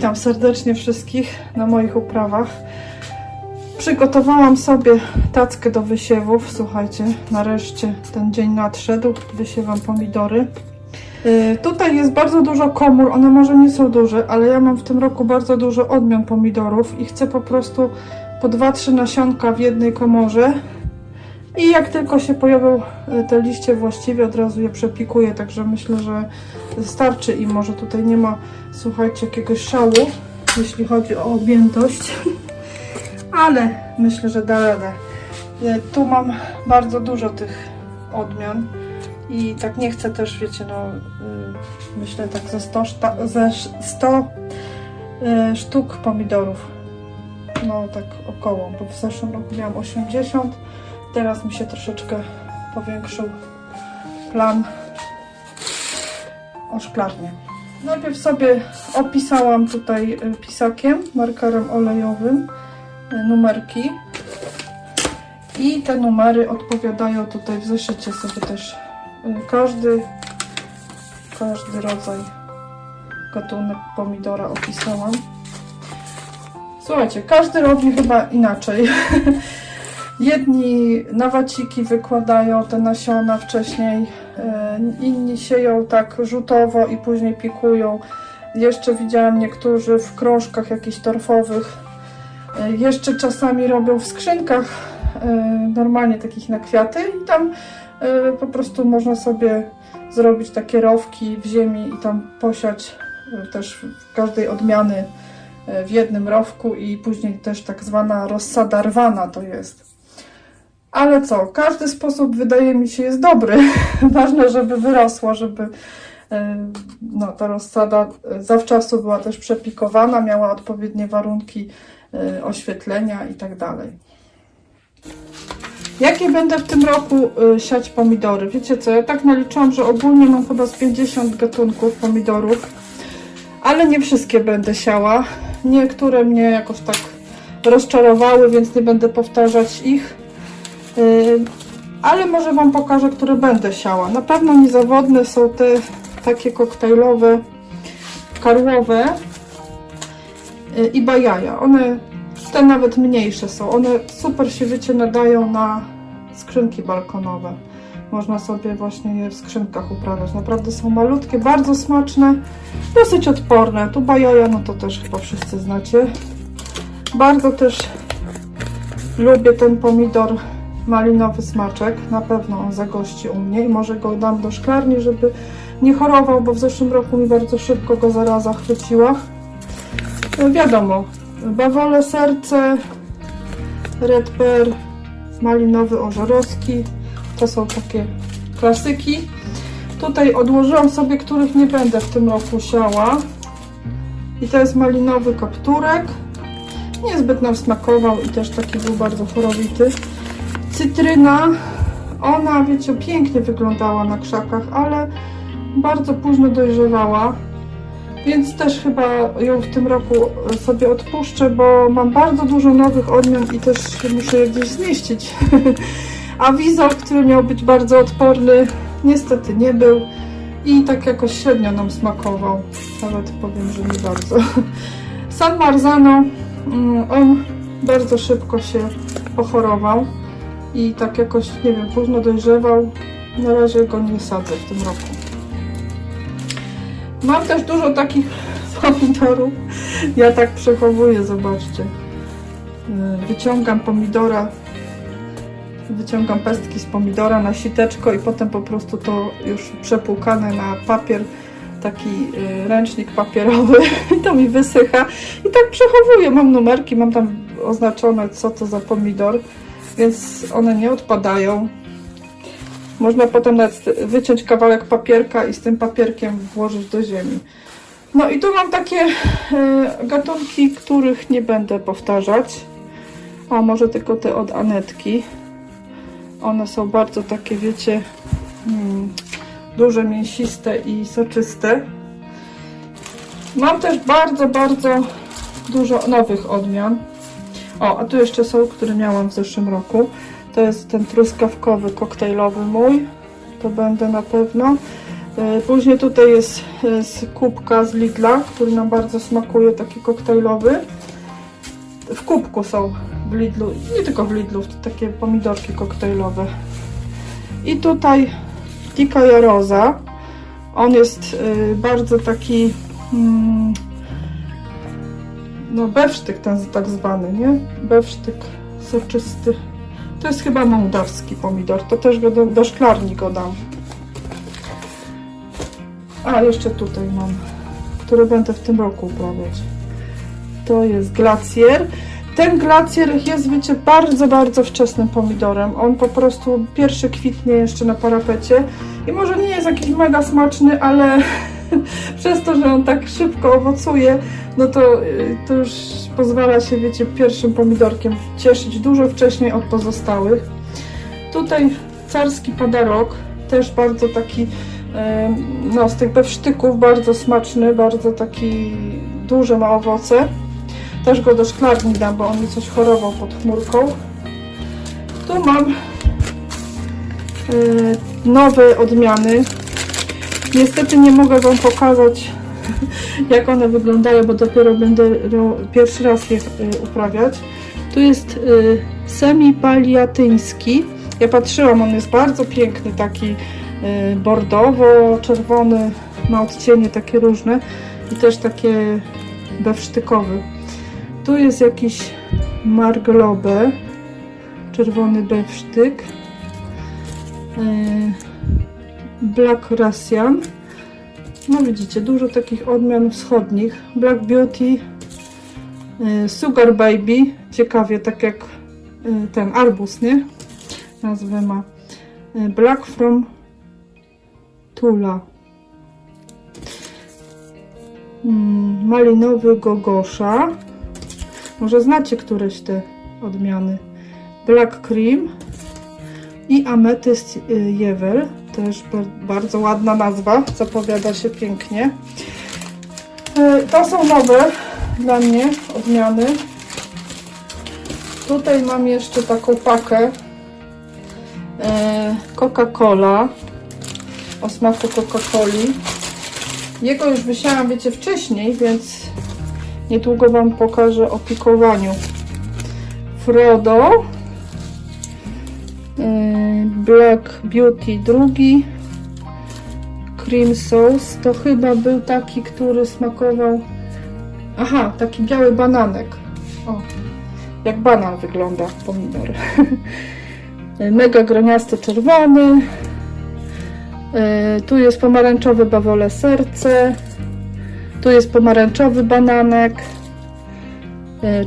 Witam serdecznie wszystkich na moich uprawach. Przygotowałam sobie tackę do wysiewów. Słuchajcie, nareszcie ten dzień nadszedł. Wysiewam pomidory. Yy, tutaj jest bardzo dużo komór. One może nie są duże, ale ja mam w tym roku bardzo dużo odmian pomidorów i chcę po prostu po 2-3 nasionka w jednej komorze. I jak tylko się pojawią y, te liście właściwie, od razu je przepikuję. Także myślę, że starczy i może tutaj nie ma, słuchajcie, jakiegoś szału, jeśli chodzi o objętość. Ale myślę, że da radę. Y, Tu mam bardzo dużo tych odmian i tak nie chcę też, wiecie, no y, myślę tak ze 100, szta- ze 100 y, sztuk pomidorów. No tak około, bo w zeszłym roku miałam 80, teraz mi się troszeczkę powiększył plan o szklarnię. Najpierw sobie opisałam tutaj y, pisakiem, markerem olejowym y, numerki i te numery odpowiadają tutaj w zeszycie sobie też y, każdy każdy rodzaj gatunek pomidora opisałam. Słuchajcie, każdy robi chyba inaczej. Jedni na waciki wykładają te nasiona wcześniej, e, inni sieją tak rzutowo i później pikują. Jeszcze widziałam niektórzy w krążkach jakichś torfowych. E, Jeszcze czasami robią w skrzynkach e, normalnie takich na kwiaty i tam po prostu można sobie zrobić takie rowki w ziemi i tam posiać też każdej odmiany w jednym rowku i później też tak zwana rozsada rwana to jest. Ale co, każdy sposób wydaje mi się jest dobry. Ważne, żeby wyrosło, żeby e, no, ta rozsada e, zawczasu była też przepikowana, miała odpowiednie warunki e, oświetlenia i tak dalej. Jakie będę w tym roku siać pomidory? Wiecie co, ja tak naliczyłam, że ogólnie mam chyba z 50 gatunków pomidorów, ale nie wszystkie będę siała. Niektóre mnie jakoś tak rozczarowały, więc nie będę powtarzać ich. Y, ale może Wam pokażę, które będę siała. Na pewno niezawodne są te takie koktajlowe, karłowe y, i bajaja. One, te nawet mniejsze są. One super się, wiecie, nadają na skrzynki balkonowe. Można sobie właśnie je w skrzynkach uprawiać. Naprawdę są malutkie, bardzo smaczne, dosyć odporne. Tu bajaja, no to też chyba wszyscy znacie. Bardzo też lubię ten pomidor malinowy smaczek. Na pewno on zagości u mnie i może go dam do szklarni, żeby nie chorował, bo w zeszłym roku mi bardzo szybko go zaraza chwyciła. No wiadomo, bawole serce, red pear, malinowy ożerowski. To są takie klasyki. Tutaj odłożyłam sobie, których nie będę w tym roku siała. I to jest malinowy kapturek. Niezbyt nam smakował i też taki był bardzo chorowity. Cytryna. Ona, wiecie, pięknie wyglądała na krzakach, ale bardzo późno dojrzewała. Więc też chyba ją w tym roku sobie odpuszczę, bo mam bardzo dużo nowych odmian i też muszę je gdzieś zmieścić. A wizor, który miał być bardzo odporny, niestety nie był i tak jakoś średnio nam smakował. Nawet powiem, że nie bardzo. San Marzano, mm, on bardzo szybko się pochorował i tak jakoś, nie wiem, późno dojrzewał. Na razie go nie sadzę w tym roku. Mam też dużo takich pomidorów. Ja tak przechowuję, zobaczcie. Yy, Wyciągam pomidora, wyciągam pestki z pomidora na siteczko i potem po prostu to już przepłukane na papier, taki yy, ręcznik papierowy i to mi wysycha. I tak przechowuję. Mam numerki, mam tam oznaczone co to za pomidor, więc one nie odpadają. Można potem nawet wyciąć kawałek papierka i z tym papierkiem włożyć do ziemi. No i tu mam takie e, gatunki, których nie będę powtarzać. A może tylko te od Anetki. One są bardzo takie, wiecie, mm, duże, mięsiste i soczyste. Mam też bardzo, bardzo dużo nowych odmian. O, a tu jeszcze są, które miałam w zeszłym roku. To jest ten truskawkowy, koktajlowy mój. To będę na pewno. E, Później tutaj jest e, z kubka z Lidla, który nam bardzo smakuje, taki koktajlowy. W kubku są w Lidlu, nie tylko w Lidlu, to takie pomidorki koktajlowe. I tutaj Tika Jaroza. On jest e, bardzo taki mm, no bewsztyk ten tak zwany, nie? Bewsztyk soczysty. To jest chyba mołdawski pomidor. To też go do, do szklarni go dam. A, jeszcze tutaj mam, który będę w tym roku uprawiać. To jest glacjer. Ten glacjer jest, wiecie, bardzo, bardzo wczesnym pomidorem. On po prostu pierwszy kwitnie jeszcze na parapecie. I może nie jest jakiś mega smaczny, ale przez to, że on tak szybko owocuje, no to, y, to już pozwala się, wiecie, pierwszym pomidorkiem cieszyć dużo wcześniej od pozostałych. Tutaj carski padarok, też bardzo taki, em, no z tych bewsztyków, bardzo smaczny, bardzo taki duży ma owoce. Też go do szklarni dam, bo on mi coś chorował pod chmurką. Tu mam y, nowe odmiany. Niestety nie mogę Wam pokazać, jak one wyglądają, bo dopiero będę pierwszy raz je y, uprawiać. Tu jest y, semipaliatyński. Ja patrzyłam, on jest bardzo piękny, taki y, bordowo-czerwony, ma odcienie takie różne i też takie bewsztykowy. Tu jest jakiś marglobe, czerwony bewsztyk. Black Russian. No widzicie, dużo takich odmian wschodnich. Black Beauty, yy, Sugar Baby, ciekawie, tak jak yy, ten arbus, nie? Nazwę ma. Yy, Black from Tula. Mm, Malinowy Gogosza. Może znacie któreś te odmiany. Black Cream i Ametyst y, Jewel. Też bar- bardzo ładna nazwa, zapowiada się pięknie. Y, To są nowe dla mnie odmiany. Tutaj mam jeszcze taką pakę y, Coca-Cola o smaku Coca-Coli. Jego już wysiałam, wiecie, wcześniej, więc niedługo Wam pokażę o pikowaniu. Frodo, yy, Black Beauty drugi, Cream Sauce, to chyba był taki, który smakował, aha, taki biały bananek, o, jak banan wygląda pomidor. Mega groniasty czerwony, Yy, tu jest pomarańczowy bawole serce, tu jest pomarańczowy bananek,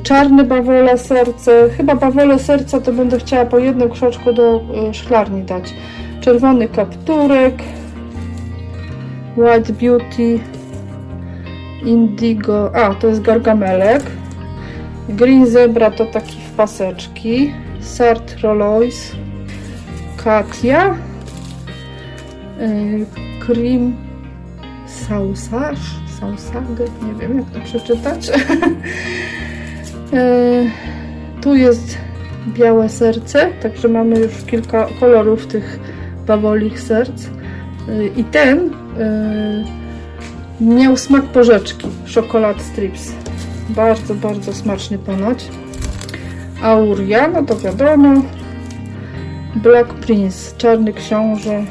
czarny bawole serce. Chyba bawole serca to będę chciała po jednym krzaczku do yy, szklarni dać. Czerwony kapturek, White Beauty, Indigo, a to jest gargamelek. Green Zebra to taki w paseczki. Sart Rollois, Katia, yy, Cream Sausage, Sausage, nie wiem jak to przeczytać. E, tu jest białe serce, także mamy już kilka kolorów tych bawolich serc. E, I ten e, miał smak porzeczki, czokolad strips. Bardzo, bardzo smaczny ponoć. Auria, no to wiadomo. Black Prince, czarny książę.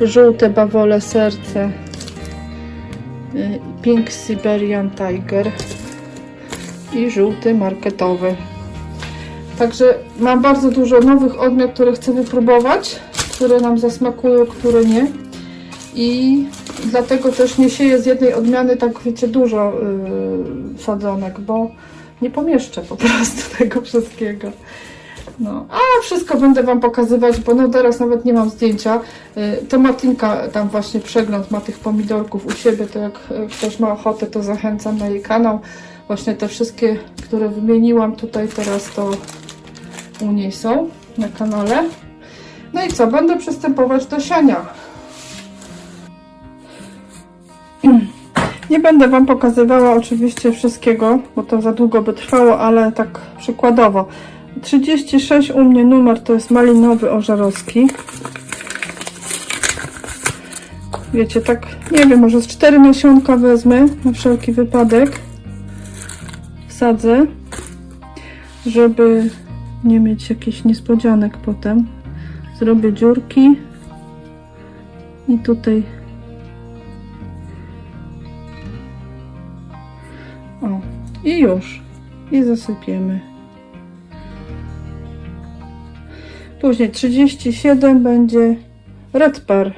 Żółte bawole serce. Pink Siberian Tiger i żółty marketowy. Także mam bardzo dużo nowych odmian, które chcę wypróbować, które nam zasmakują, które nie. I dlatego też nie sieję z jednej odmiany tak wiecie dużo yy, sadzonek, bo nie pomieszczę po prostu tego wszystkiego. No, a wszystko będę Wam pokazywać, bo no teraz nawet nie mam zdjęcia. Y, To Martinka tam właśnie przegląd ma tych pomidorków u siebie, to jak y, ktoś ma ochotę, to zachęcam na jej kanał. Właśnie te wszystkie, które wymieniłam tutaj teraz, to u niej są na kanale. No i co, będę przystępować do siania. Nie będę Wam pokazywała oczywiście wszystkiego, bo to za długo by trwało, ale tak przykładowo. 36 u mnie numer to jest malinowy ożarowski. Wiecie, tak, nie wiem, może z cztery nasionka wezmę na wszelki wypadek. Wsadzę, żeby nie mieć jakichś niespodzianek potem. Zrobię dziurki i tutaj. O i już. I zasypiemy. Później 37 będzie red pear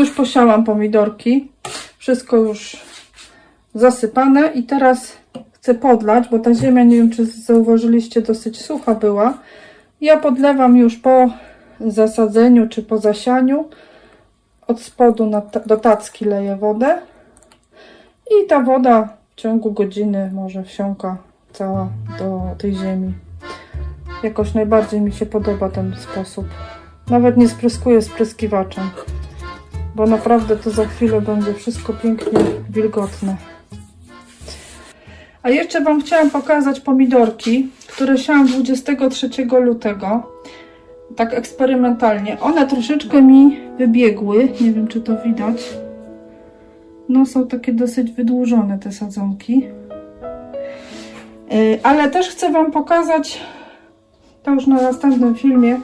już posiałam pomidorki. Wszystko już zasypane i teraz chcę podlać, bo ta ziemia, nie wiem czy zauważyliście, dosyć sucha była. Ja podlewam już po zasadzeniu czy po zasianiu. Od spodu do tacki leję wodę. I ta woda w ciągu godziny może wsiąka cała do tej ziemi. Jakoś najbardziej mi się podoba ten sposób. Nawet nie spryskuję spryskiwaczem bo naprawdę to za chwilę będzie wszystko pięknie wilgotne. A jeszcze Wam chciałam pokazać pomidorki, które siałam 23 lutego, tak eksperymentalnie. One troszeczkę mi wybiegły, nie wiem czy to widać. No są takie dosyć wydłużone te sadzonki. Yy, Ale też chcę Wam pokazać, to już na następnym filmie,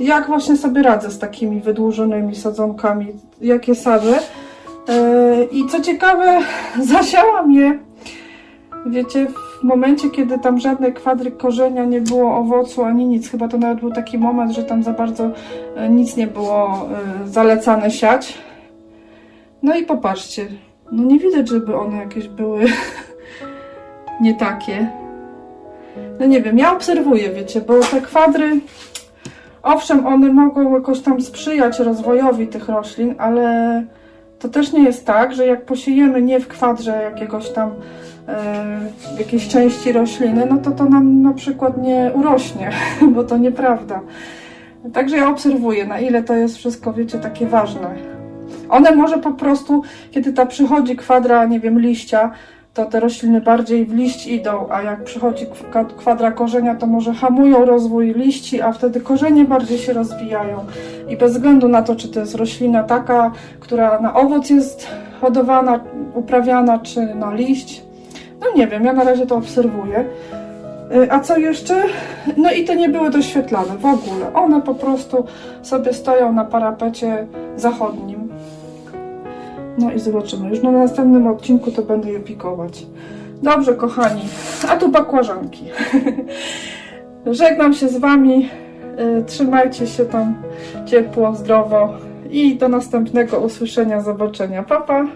jak właśnie sobie radzę z takimi wydłużonymi sadzonkami, jakie sadzę. Yy, I co ciekawe, zasiałam je, wiecie, w momencie, kiedy tam żadnej kwadry korzenia nie było, owocu ani nic. Chyba to nawet był taki moment, że tam za bardzo e, nic nie było e, zalecane siać. No i popatrzcie, no nie widać, żeby one jakieś były nie takie. No nie wiem, ja obserwuję, wiecie, bo te kwadry Owszem, one mogą jakoś tam sprzyjać rozwojowi tych roślin, ale to też nie jest tak, że jak posiejemy nie w kwadrze jakiegoś tam e, jakiejś części rośliny, no to to nam na przykład nie urośnie, bo to nieprawda. Także ja obserwuję, na ile to jest wszystko, wiecie, takie ważne. One może po prostu, kiedy ta przychodzi kwadra, nie wiem, liścia, to te rośliny bardziej w liść idą, a jak przychodzi kwa- kwadra korzenia, to może hamują rozwój liści, a wtedy korzenie bardziej się rozwijają. I bez względu na to, czy to jest roślina taka, która na owoc jest hodowana, uprawiana, czy na liść, no nie wiem, ja na razie to obserwuję. Y, A co jeszcze? No i te nie były doświetlane w ogóle. One po prostu sobie stoją na parapecie zachodnim. No i zobaczymy. Już na następnym odcinku to będę je pikować. Dobrze, kochani. A tu bakłażanki. Żegnam się z Wami. Y, Trzymajcie się tam ciepło, zdrowo i do następnego usłyszenia, zobaczenia. Pa, pa.